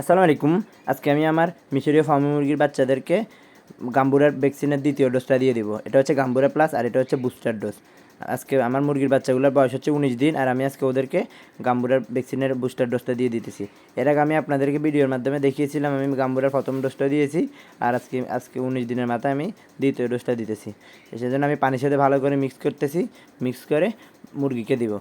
আসসালামু আলাইকুম। আজকে আমি আমার মিশরীয় ফার্মি মুরগির বাচ্চাদেরকে গাম্বুরার ভ্যাকসিনের দ্বিতীয় ডোজটা দিয়ে দিব। এটা হচ্ছে গাম্বুরা প্লাস আর এটা হচ্ছে বুস্টার ডোজ আজকে আমার মুরগির বাচ্চাগুলোর বয়স হচ্ছে উনিশ দিন আর আমি আজকে ওদেরকে গাম্বুরার ভ্যাকসিনের বুস্টার ডোজটা দিয়ে দিতেছি। এর আগে আমি আপনাদেরকে ভিডিওর মাধ্যমে দেখিয়েছিলাম, আমি গাম্বুরার প্রথম ডোজটা দিয়েছি আর আজকে আজকে উনিশ দিনের মাথায় আমি দ্বিতীয় ডোজটা দিতেছি। সেজন্য আমি পানির সাথে ভালো করে মিক্স করতেছি। মিক্স করে মুরগিকে দিব।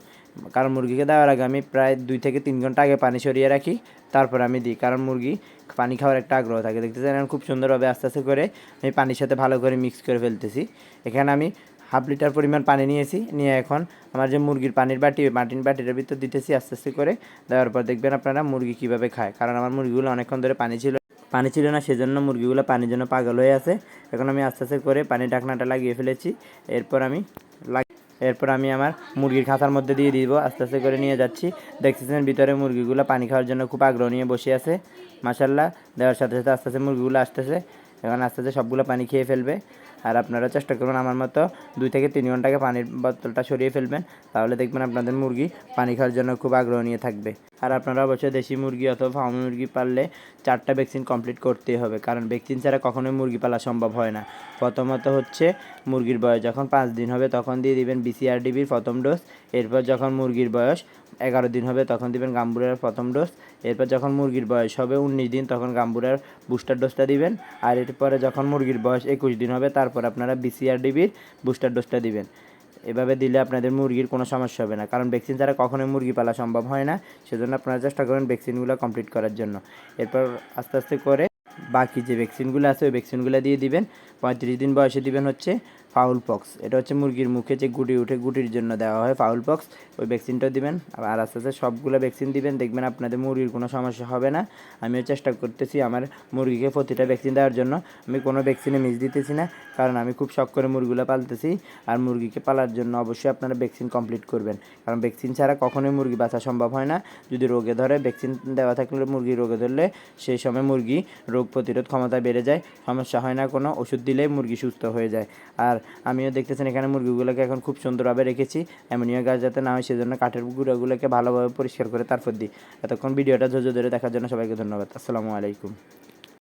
কারণ মুরগিকে দেওয়ার আগে আমি প্রায় দুই থেকে তিন ঘণ্টা আগে পানি সরিয়ে রাখি, তারপর আমি দিই। কারণ মুরগি পানি খাওয়ার একটা আগ্রহ থাকে। দেখতেছেন আমি খুব সুন্দরভাবে আস্তে আস্তে করে আমি পানির সাথে ভালো করে মিক্স করে ফেলতেছি। এখানে আমি হাফ লিটার পরিমাণ পানি নিয়েছি। নিয়ে এখন আমার যে মুরগির পানির বাটি, মাটির বাটির ভিতর দিতেছি আস্তে আস্তে করে। দেওয়ার পর দেখবেন আপনারা মুরগি কীভাবে খায়। কারণ আমার মুরগিগুলো অনেকক্ষণ ধরে পানি ছিল পানি ছিল না, সেজন্য মুরগিগুলো পানির জন্য পাগল হয়ে আছে। এখন আমি আস্তে আস্তে করে পানি ঢাকনাটা লাগিয়ে ফেলেছি। এরপর আমি এরপর আমি আমার মুরগির খাঁচার মধ্যে দিয়ে দিব, আস্তে আস্তে করে নিয়ে যাচ্ছি। দেখতেছেন ভিতরে মুরগিগুলো পানি খাওয়ার জন্য খুব আগ্রহ নিয়ে বসে আছে। মাসাল্লাহ দেওয়ার সাথে সাথে আস্তে আস্তে মুরগিগুলো আসতেছে। এখন আস্তে আস্তে সবগুলো পানি খেয়ে ফেলবে। আর আপনারা চেষ্টা করবেন আমার মতো দুই থেকে তিন ঘন্টাকে পানির বোতলটা সরিয়ে ফেলবেন। তাহলে দেখবেন আপনাদের মুরগি পানি খাওয়ার জন্য খুব আগ্রহ নিয়ে থাকবে। আর আপনারা অবশ্যই দেশি মুরগি অথবা ফার্ম মুরগি পাললে চারটা ভ্যাকসিন কমপ্লিট করতেই হবে। কারণ ভ্যাকসিন ছাড়া কখনোই মুরগি পালা সম্ভব হয় না। প্রথমত হচ্ছে মুরগির বয়স। যখন পাঁচ দিন হবে, তখন দিয়ে দিবেন বিসিআরডিবির প্রথম ডোজ এরপর যখন মুরগির বয়স এগারো দিন হবে, তখন দিবেন গাম্বুরার প্রথম ডোজ এরপর যখন মুরগির বয়স হবে উনিশ দিন, তখন গাম্বুরার বুস্টার ডোজটা দিবেন। আর এরপরে যখন মুরগির বয়স একুশ দিন হবে, তারপর আপনারা বিসিআরডিবির বুস্টার ডোজটা দিবেন। এভাবে দিলে আপনাদের মুরগির কোনো সমস্যা হবে না। কারণ ভ্যাকসিন ছাড়া কখনোই মুরগি পালা সম্ভব হয় না। সেজন্য আপনারা চেষ্টা করেন ভ্যাকসিনগুলো কমপ্লিট করার জন্য। এরপর আস্তে আস্তে করে বাকি যে ভ্যাকসিনগুলো আছে, ওই ভ্যাকসিনগুলো দিয়ে দিবেন। পঁয়ত্রিশ দিন বয়সে দিবেন হচ্ছে ফাউল পক্স। এটা হচ্ছে মুরগির মুখে যে গুটি উঠে গুটির জন্য দেওয়া হয় ফাউল পক্স। ওই ভ্যাকসিনটাও দিবেন। আর আস্তে আস্তে সবগুলো ভ্যাকসিন দিবেন। দেখবেন আপনাদের মুরগির কোনো সমস্যা হবে না। আমিও চেষ্টা করতেছি আমার মুরগিকে প্রতিটা ভ্যাকসিন দেওয়ার জন্য। আমি কোনো ভ্যাকসিনে মিস দিতেছি না, কারণ আমি খুব শখ করে মুরগিগুলো পালতেছি। আর মুরগিকে পালার জন্য অবশ্যই আপনারা ভ্যাকসিন কমপ্লিট করবেন। কারণ ভ্যাকসিন ছাড়া কখনোই মুরগি বাঁচা সম্ভব হয় না। যদি রোগে ধরে ভ্যাকসিন দেওয়া থাকলে মুরগি রোগে ধরলে সেই সময় মুরগি রোগ প্রতিরোধ ক্ষমতা বেড়ে যায়। সমস্যা হয় না কোনো, ওষুধ দিলেই মুরগি সুস্থ হয়ে যায়। আর আমিও দেখতেছেন এখানে মুরগিগুলোকে এখন খুব সুন্দরভাবে রেখেছি। অ্যামোনিয়া গাছ যাতে না হয় সেজন্য কাঠের গুঁড়াগুলোকে ভালোভাবে পরিষ্কার করে তারপর দিই। এতক্ষণ ভিডিওটা ধৈর্য ধরে দেখার জন্য সবাইকে ধন্যবাদ। আসসালামু আলাইকুম।